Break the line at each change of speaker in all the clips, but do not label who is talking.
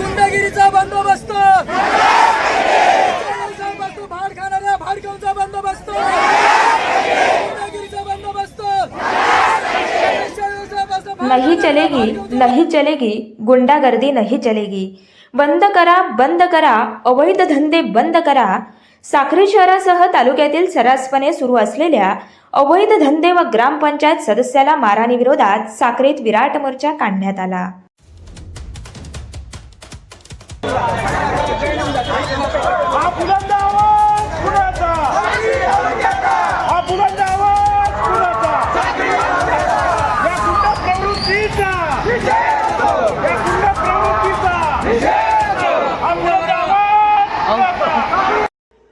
गुंडगिरीचा बंदोबस्त. भाड खाणाऱ्या बंदोबस्त. गुंडगिरीचा बंदोबस्त.
नहीं चलेगी नहीं चलेगी गुंडागर्दी नहीं चलेगी. बंद करा बंद करा अवैध धंदे बंद करा. साक्री शहरासह तालुक्यातील सर्रासपणे सुरू असलेल्या अवैध धंदे व ग्रामपंचायत सदस्याला मारहाणी विरोधात साक्रीत विराट मोर्चा काढण्यात आला.
Thank you.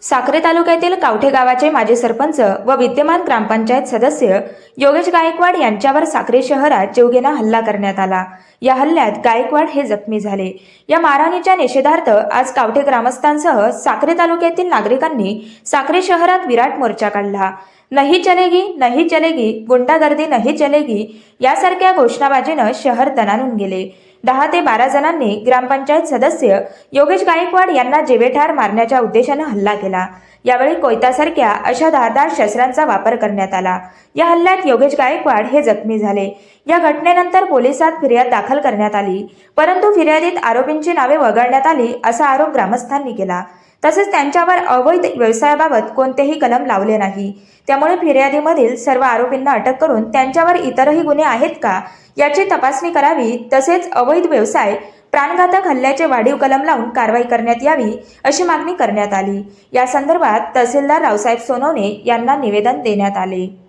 साक्रे तालुक्यातील कावठे गावाचे माजी सरपंच व विद्यमान ग्रामपंचायत सदस्य योगेश गायकवाड यांच्यावर साक्रे शहरात जीवघेणा हल्ला करण्यात आला. या हल्ल्यात गायकवाड हे जखमी झाले. या मारहाणीच्या निषेधार्थ आज कावठे ग्रामस्थांसह साक्रे तालुक्यातील नागरिकांनी साक्रे शहरात विराट मोर्चा काढला. नाही चलेगी नाही चलेगी गुंडागर्दी नाही चलेगी यासारख्या घोषणाबाजीनं शहर तणानून गेले. दहा ते बारा जणांनी ग्रामपंचायत सदस्य योगेश गायकवाड यांना जेवेठार मारण्याच्या उद्देशानं हल्ला केला. यावेळी कोयतासारख्या अशा धारदार शस्त्रांचा वापर करण्यात आला. या हल्ल्यात योगेश गायकवाड हे जखमी झाले. या घटनेनंतर पोलिसात फिर्याद दाखल करण्यात आली. परंतु फिर्यादीत आरोपींची नावे वगळण्यात आली असा आरोप ग्रामस्थांनी केला. तसेच त्यांच्यावर अवैध व्यवसायाबाबत कोणतेही कलम लावले नाही. त्यामुळे फिर्यादीमधील सर्व आरोपींना अटक करून त्यांच्यावर इतरही गुन्हे आहेत का याची तपासणी करावी तसेच अवैध व्यवसाय प्राणघातक हल्ल्याचे वाढीव कलम लावून कारवाई करण्यात यावी अशी मागणी करण्यात आली. या संदर्भात तहसीलदार रावसाहेब सोनवणे यांना निवेदन देण्यात आले.